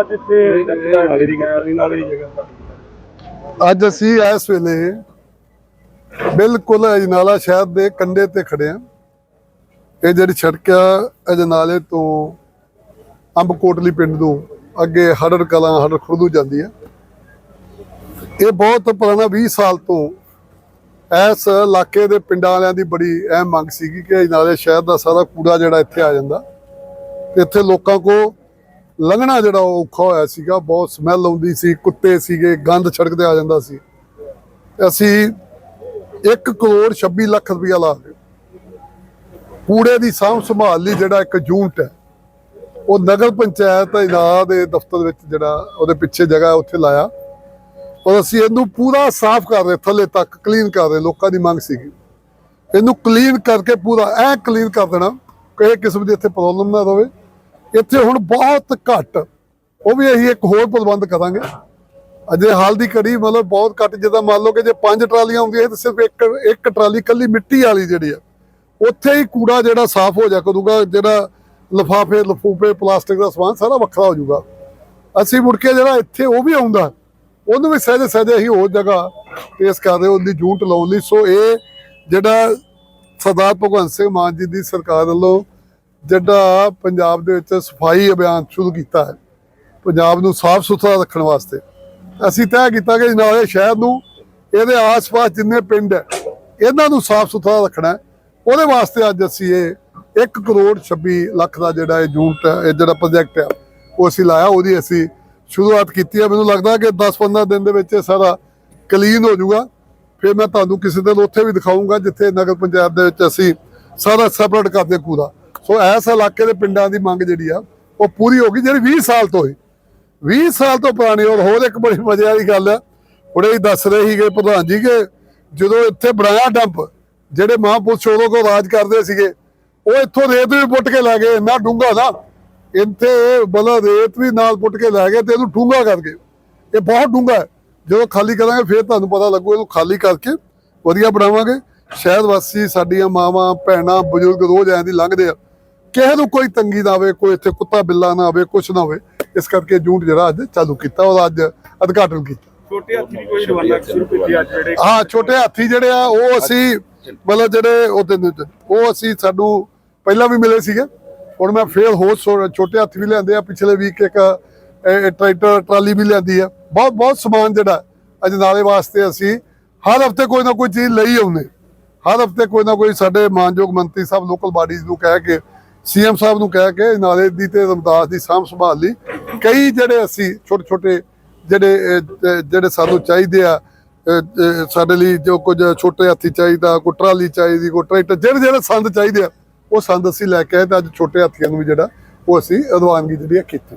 ਅੱਜ ਇੱਥੇ ਜਗ੍ਹਾ ਅਸੀਂ ਇਸ ਵੇਲੇ ਬਿਲਕੁਲ ਅਜਨਾਲਾ ਸ਼ਹਿਰ ਦੇ ਕੰਢੇ ਤੇ ਖੜੇ ਆ ਇਹ ਜਿਹੜੀ ਸੜਕ ਆ ਅਜਨਾਲੇ ਤੋਂ ਅੰਬਕੋਟਲੀ ਪਿੰਡ ਨੂੰ ਅੱਗੇ ਹੜੜ ਕਲਾਂ ਹੜੜ ਖੁਰਦੂ ਜਾਂਦੀ ਆ। ਇਹ ਬਹੁਤ ਪੁਰਾਣਾ 20 ਸਾਲ ਤੋਂ ਇਸ ਇਲਾਕੇ ਦੇ ਪਿੰਡਾਂ ਵਾਲਿਆਂ ਦੀ ਬੜੀ ਅਹਿਮ ਮੰਗ ਸੀਗੀ ਕਿ ਅਜਨਾਲੇ ਸ਼ਹਿਰ ਦਾ ਸਾਰਾ ਕੂੜਾ ਜਿਹੜਾ ਇੱਥੇ ਆ ਜਾਂਦਾ। ਤੇ ਇੱਥੇ ਲੋਕਾਂ ਕੋ ਲੰਘਣਾ ਜਿਹੜਾ ਉਹ ਔਖਾ ਹੋਇਆ ਸੀਗਾ, ਬਹੁਤ ਸਮੈਲ ਆਉਂਦੀ ਸੀ, ਕੁੱਤੇ ਸੀਗੇ, ਗੰਦ ਸੜਕ ਆ ਜਾਂਦਾ ਸੀ। ਅਸੀਂ 1 ਕਰੋੜ 26 ਲੱਖ ਰੁਪਇਆ ਲਾ ਕੇ ਕੂੜੇ ਦੀ ਸਾਂਭ ਸੰਭਾਲ ਲਈ ਜਿਹੜਾ ਇੱਕ ਯੂਨਿਟ ਹੈ, ਉਹ ਨਗਰ ਪੰਚਾਇਤ ਇਨਾਦ ਦੇ ਦਫ਼ਤਰ ਵਿੱਚ ਜਿਹੜਾ ਉਹਦੇ ਪਿੱਛੇ ਜਗ੍ਹਾ ਉੱਥੇ ਲਾਇਆ। ਔਰ ਅਸੀਂ ਇਹਨੂੰ ਪੂਰਾ ਸਾਫ਼ ਕਰ ਰਹੇ, ਥੱਲੇ ਤੱਕ ਕਲੀਨ ਕਰ ਰਹੇ, ਲੋਕਾਂ ਦੀ ਮੰਗ ਸੀਗੀ। ਇਹਨੂੰ ਕਲੀਨ ਕਰਕੇ ਪੂਰਾ ਐ ਕਲੀਨ ਕਰ ਦੇਣਾ ਕਿਸੇ ਕਿਸਮ ਦੀ ਇੱਥੇ ਪ੍ਰੋਬਲਮ ਨਾ ਰਵੇ। ਇੱਥੇ ਹੁਣ ਬਹੁਤ ਘੱਟ। ਉਹ ਵੀ ਅਸੀਂ ਇੱਕ ਹੋਰ ਪ੍ਰਬੰਧ ਕਰਾਂਗੇ। ਅਜੇ ਹਾਲ ਦੀ ਕੜੀ ਮਤਲਬ ਬਹੁਤ ਘੱਟ। ਜਿੱਦਾਂ ਮੰਨ ਲਓ ਕਿ ਜੇ ਪੰਜ ਟਰਾਲੀਆਂ ਆਉਂਦੀਆਂ ਤਾਂ ਸਿਰਫ ਇੱਕ ਇੱਕ ਟਰਾਲੀ ਕੱਲੀ ਮਿੱਟੀ ਵਾਲੀ ਜਿਹੜੀ ਆ, ਉੱਥੇ ਹੀ ਕੂੜਾ ਜਿਹੜਾ ਸਾਫ਼ ਹੋ ਜਾ ਕਰੂਗਾ, ਜਿਹੜਾ ਲਫਾਫੇ, ਲਫੂਫੇ, ਪਲਾਸਟਿਕ ਦਾ ਸਮਾਨ ਸਾਰਾ ਵੱਖਰਾ ਹੋ ਜਾਊਗਾ। ਅਸੀਂ ਮੁੜ ਕੇ ਜਿਹੜਾ ਇੱਥੇ ਉਹ ਵੀ ਆਉਂਦਾ, ਉਹਨੂੰ ਵੀ ਸਹਿਜੇ ਸਹਿਜੇ ਅਸੀਂ ਹੋਰ ਜਗ੍ਹਾ ਪੇਸ਼ ਕਰਦੇ ਉਹਦੀ ਜੂਟ ਲਾਉਣ ਲਈ। ਸੋ ਇਹ ਜਿਹੜਾ ਸਰਦਾਰ ਭਗਵੰਤ ਸਿੰਘ ਮਾਨ ਜੀ ਦੀ ਸਰਕਾਰ ਵੱਲੋਂ ਜਿਹੜਾ ਪੰਜਾਬ ਦੇ ਵਿੱਚ ਸਫ਼ਾਈ ਅਭਿਆਨ ਸ਼ੁਰੂ ਕੀਤਾ ਹੈ, ਪੰਜਾਬ ਨੂੰ ਸਾਫ਼ ਸੁਥਰਾ ਰੱਖਣ ਵਾਸਤੇ। ਅਸੀਂ ਤੈਅ ਕੀਤਾ ਕਿ ਨਾਲੇ ਸ਼ਹਿਰ ਨੂੰ ਇਹਦੇ ਆਸ-ਪਾਸ ਜਿੰਨੇ ਪਿੰਡ ਹੈ, ਇਹਨਾਂ ਨੂੰ ਸਾਫ਼ ਸੁਥਰਾ ਰੱਖਣਾ ਉਹਦੇ ਵਾਸਤੇ ਅੱਜ ਅਸੀਂ ਇਹ 1 ਕਰੋੜ 26 ਲੱਖ ਦਾ ਜਿਹੜਾ ਇਹ ਯੂਨਿਟ ਹੈ, ਇਹ ਜਿਹੜਾ ਪ੍ਰੋਜੈਕਟ ਹੈ, ਉਹ ਅਸੀਂ ਲਾਇਆ, ਉਹਦੀ ਅਸੀਂ ਸ਼ੁਰੂਆਤ ਕੀਤੀ ਹੈ। ਮੈਨੂੰ ਲੱਗਦਾ ਕਿ 10-15 ਦਿਨ ਦੇ ਵਿੱਚ ਇਹ ਸਾਰਾ ਕਲੀਨ ਹੋ ਜਾਊਗਾ। ਫਿਰ ਮੈਂ ਤੁਹਾਨੂੰ ਕਿਸੇ ਦਿਨ ਉੱਥੇ ਵੀ ਦਿਖਾਊਂਗਾ, ਜਿੱਥੇ ਨਗਰ ਪੰਚਾਇਤ ਦੇ ਵਿੱਚ ਅਸੀਂ ਸਾਰਾ ਸੈਪਰੇਟ ਕਰਦੇ ਕੂੜਾ ਸੋ ਇਸ ਇਲਾਕੇ ਦੇ ਪਿੰਡਾਂ ਦੀ ਮੰਗ ਜਿਹੜੀ ਆ, ਉਹ ਪੂਰੀ ਹੋ ਗਈ, ਜਿਹੜੀ 20 ਸਾਲ ਤੋਂ ਹੋਈ। 20 ਸਾਲ ਤੋਂ ਪੁਰਾਣੀ, ਔਰ ਹੋਰ ਇੱਕ ਬੜੀ ਮਜ਼ੇ ਵਾਲੀ ਗੱਲ ਆ। ਹੁਣੇ ਹੀ ਦੱਸ ਰਹੇ ਸੀਗੇ ਪ੍ਰਧਾਨ ਜੀ ਕਿ ਜਦੋਂ ਇੱਥੇ ਬਣਾਇਆ ਡੰਪ ਜਿਹੜੇ ਮਹਾਂਪੁਰਸ਼ ਉਦੋਂ ਕੋ ਰਾਜ ਕਰਦੇ ਸੀਗੇ, ਉਹ ਇੱਥੋਂ ਰੇਤ ਵੀ ਪੁੱਟ ਕੇ ਲੈ ਗਏ ਇੰਨਾ ਡੂੰਘਾ ਨਾ, ਇੱਥੇ ਬਲਾ ਰੇਤ ਵੀ ਨਾਲ ਪੁੱਟ ਕੇ ਲੈ ਗਏ ਤੇ ਇਹਨੂੰ ਡੂੰਘਾ ਕਰ ਗਏ। ਇਹ ਬਹੁਤ ਡੂੰਘਾ ਹੈ। ਜਦੋਂ ਖਾਲੀ ਕਰਾਂਗੇ, ਫਿਰ ਤੁਹਾਨੂੰ ਪਤਾ ਲੱਗੂ, ਇਹਨੂੰ ਖਾਲੀ ਕਰਕੇ ਵਧੀਆ ਬਣਾਵਾਂਗੇ। ਸ਼ਹਿਰ ਵਾਸੀ, ਸਾਡੀਆਂ ਮਾਵਾਂ, ਭੈਣਾਂ, ਬਜ਼ੁਰਗ ਰੋਜ਼ ਐਂ ਦੀ ਲੰਘਦੇ ਆ। ਕਿਸੇ ਨੂੰ ਕੋਈ ਤੰਗੀ ਨਾ ਆਵੇ ਕੋਈ ਇੱਥੇ ਕੁੱਤਾ ਬਿੱਲਾ ਨਾ ਆਵੇ ਕੁਛ ਨਾ ਹੋਵੇ ਇਸ ਕਰਕੇ ਜੂਟ ਜਿਹੜਾ ਅੱਜ ਚਾਲੂ ਕੀਤਾ ਉਹਦਾ ਅੱਜ ਉਦਘਾਟਨ ਕੀਤਾ। ਛੋਟੇ ਹਾਥੀ ਦੀ ਕੋਈ ਰਵਾਨਾ ਸ਼ੁਰੂ ਕੀਤੀ ਅੱਜ ਜਿਹੜੇ? ਹਾਂ ਛੋਟੇ ਹਾਥੀ ਜਿਹੜੇ ਆ ਉਹ ਅਸੀਂ ਮਤਲਬ ਜਿਹੜੇ ਉਹ ਦਿਨ ਉਹ ਅਸੀਂ ਸਾਨੂੰ ਪਹਿਲਾਂ ਵੀ ਮਿਲੇ ਸੀਗੇ ਹੁਣ ਮੈਂ ਫੇਰ ਹੋਰ ਛੋਟੇ ਹਾਥੀ ਵੀ ਲਿਆਂਦੇ ਆ ਪਿਛਲੇ ਵੀਕ ਇੱਕ ਟਰੈਕਟਰ ਟਰਾਲੀ ਵੀ ਲਿਆਂਦੀ ਆ। ਬਹੁਤ ਬਹੁਤ ਸਮਾਨ ਜਿਹੜਾ ਅੱਜ ਨਾਲੇ ਵਾਸਤੇ ਅਸੀਂ ਹਰ ਹਫ਼ਤੇ ਕੋਈ ਨਾ ਕੋਈ ਚੀਜ਼ ਲਈ ਆਉਂਦੇ। ਹਰ ਹਫ਼ਤੇ ਕੋਈ ਨਾ ਕੋਈ ਸਾਡੇ ਮਾਨਯੋਗ ਮੰਤਰੀ ਸਾਹਿਬ ਲੋਕਲ ਬਾਡੀਜ਼ ਨੂੰ ਕਹਿ ਕੇ ਸੀਐਮ ਸਾਹਿਬ ਨੂੰ ਕਹਿ ਕੇ ਨਾਲੇ ਦੀ ਤੇ ਰਮਦਾਸ ਦੀ ਸਾਂਭ ਸੰਭਾਲ ਲਈ ਕਈ ਜਿਹੜੇ ਅਸੀਂ ਛੋਟੇ ਛੋਟੇ ਜਿਹੜੇ ਜਿਹੜੇ ਸਾਨੂੰ ਚਾਹੀਦੇ ਆ ਸਾਡੇ ਲਈ ਜੋ ਕੁਝ ਛੋਟੇ ਹਾਥੀ ਚਾਹੀਦਾ, ਕੋਈ ਟਰਾਲੀ ਚਾਹੀਦੀ, ਕੋਈ ਟਰੈਕਟਰ, ਜਿਹੜੇ ਜਿਹੜੇ ਸੰਦ ਚਾਹੀਦੇ ਆ, ਉਹ ਸੰਦ ਅਸੀਂ ਲੈ ਕੇ ਆਏ ਤਾਂ ਅੱਜ ਛੋਟੇ ਹਾਥੀਆਂ ਨੂੰ ਵੀ ਜਿਹੜਾ ਉਹ ਅਸੀਂ ਅਦਵਾਨਗੀ ਜਿਹੜੀ ਆ ਕੀਤੀ